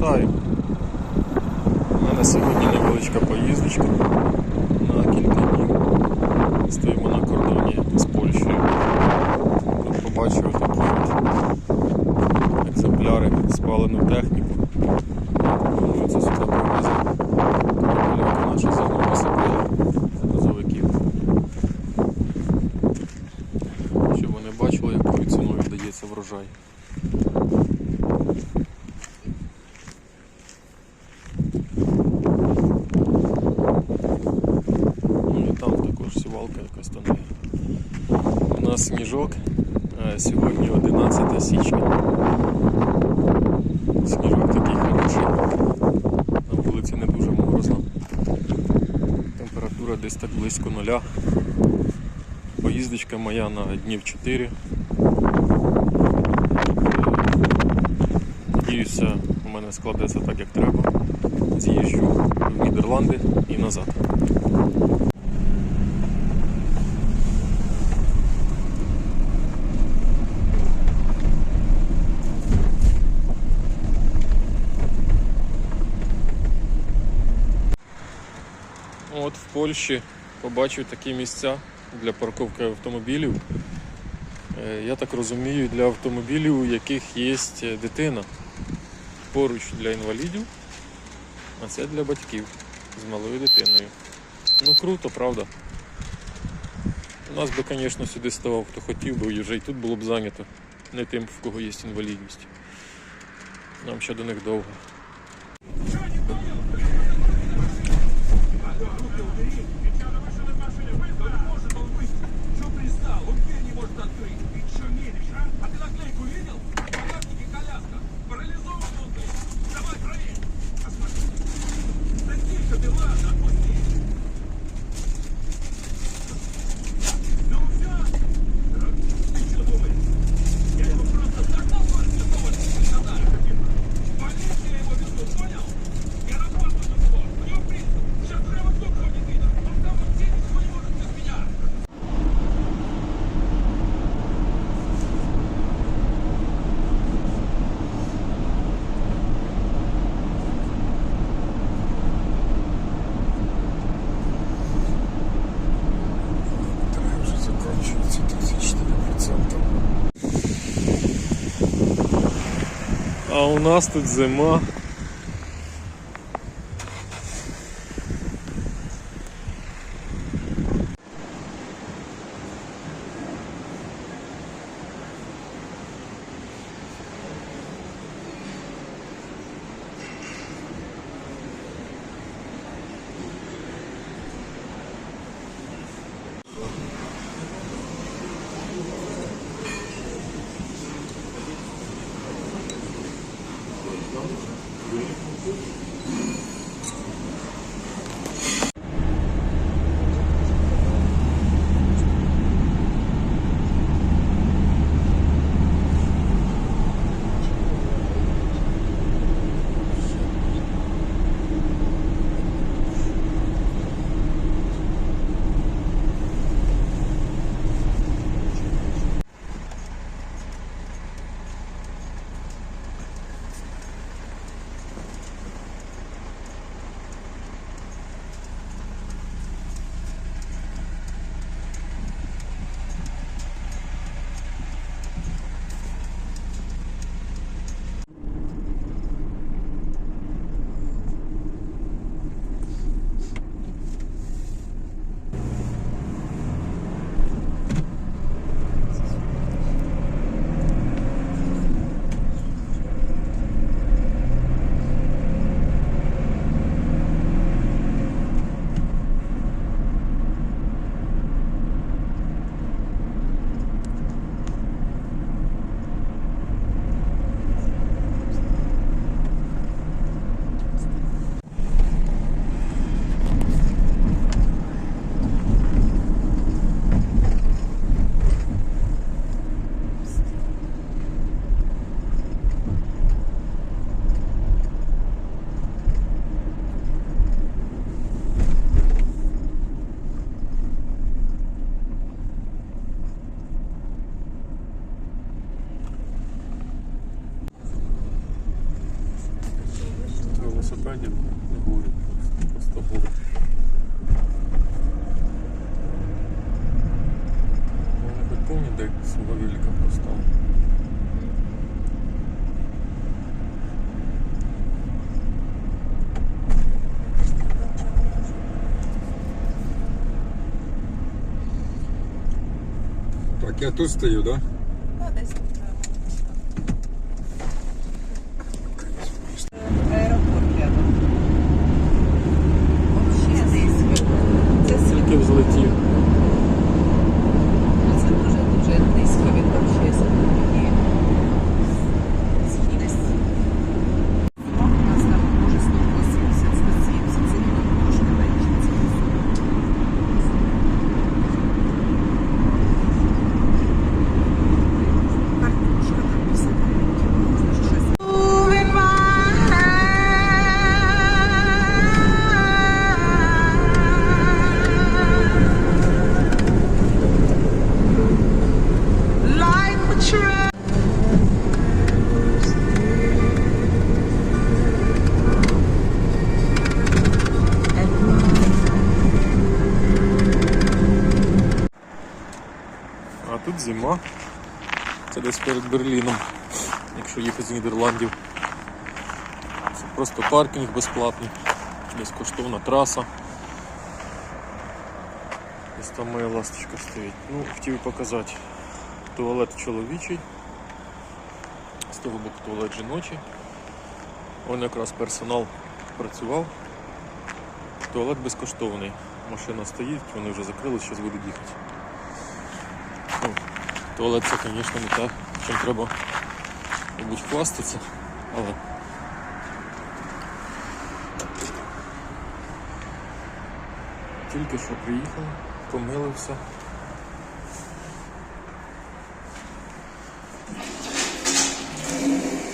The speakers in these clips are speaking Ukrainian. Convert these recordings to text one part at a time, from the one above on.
Вітаю. У мене сьогодні невеличка поїздочка на кілька днів. Стоїмо на кордоні з Польщею. Тут побачив такі екземпляри спалену техніку. Нас сніжок. Е, Сьогодні 11 січня. Сніжок такий хороший. На вулиці не дуже морозно. Температура десь так близько нуля. Поїздочка моя на днів 4. Надіюся, у мене складеться так, як треба. З'їжджу в Нідерланди і назад. От в Польщі побачив такі місця для парковки автомобілів. Е, Я так розумію, для автомобілів, у яких є дитина. Поруч для інвалідів, а це для батьків з малою дитиною. Ну круто, правда. У нас би, звісно, сюди ставав, хто хотів би, вже і тут було б зайнято. Не тим, в кого є інвалідність. Нам ще до них довго. А у нас тут зима. Велосипедів не буде. Просто буде. Вони хоч помню, де свого велика поставив. Так, я тут стою, да? Тут зима. Це десь перед Берліном, якщо їхати з Нідерландів. Це просто паркінг безплатний, безкоштовна траса. Ось там моя ласточка стоїть. Ну, хотів показати туалет чоловічий. З того боку туалет жіночий. Вон якраз персонал працював. Туалет безкоштовний. Машина стоїть, вони вже закрили, зараз будуть їхати. Ну, туалет це, звісно, не те, чим треба, мабуть, хвастатися, але. Тільки що приїхав, помилився.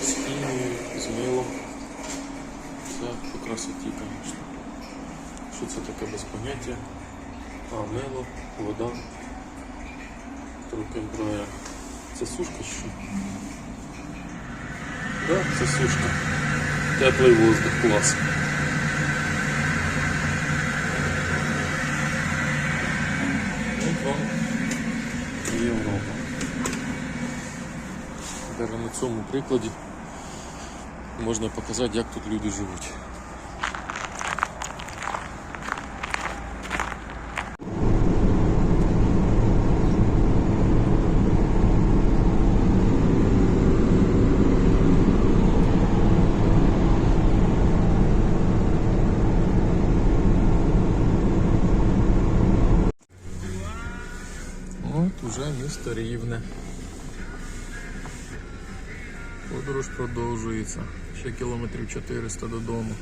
З хімією, з милом. Це по красоті, звісно. Що це таке без поняття? А, мило, вода. Трохи зброя. Це сушка чи що? Да, це сушка. Теплий воздух, клас. От вам і Європа. Навіть на цьому прикладі можна показати, як тут люди живуть. Уже місто Рівне. Подорож продовжується. Ще кілометрів 400 додому.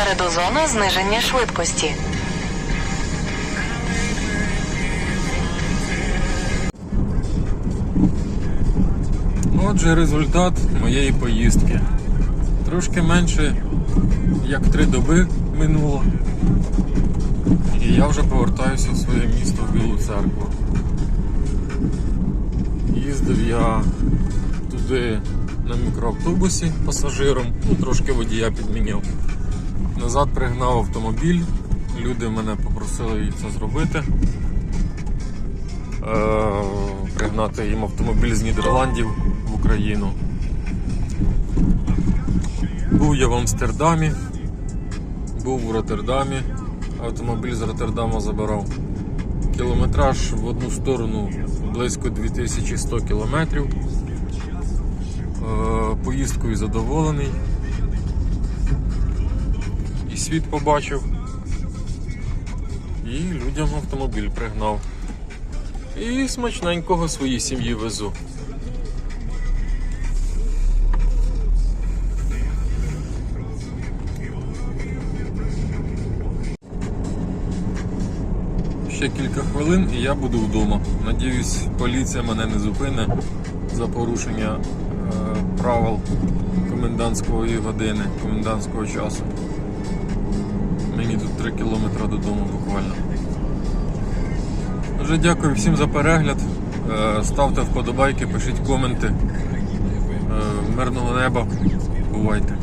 Попереду зона зниження швидкості. Отже, результат моєї поїздки. Трошки менше як три доби минуло. І я вже повертаюся в своє місто в Білу церкву. Їздив я туди на мікроавтобусі пасажиром, ну трошки водія підміняв. Назад пригнав автомобіль, люди мене попросили це зробити. Е, пригнати їм автомобіль з Нідерландів в Україну. Був я в Амстердамі, був в Роттердамі, автомобіль з Роттердама забирав. Кілометраж в одну сторону близько 2100 кілометрів. Е, Поїздкою задоволений. Світ побачив, і людям автомобіль пригнав. І смачненького своїй сім'ї везу. Ще кілька хвилин і я буду вдома. Надіюсь, поліція мене не зупине за порушення е, правил комендантської години, комендантського часу. Мені тут 3 кілометри додому буквально. Дуже дякую всім за перегляд. Е, Ставте вподобайки, пишіть коменти. Е, Мирного неба. Бувайте.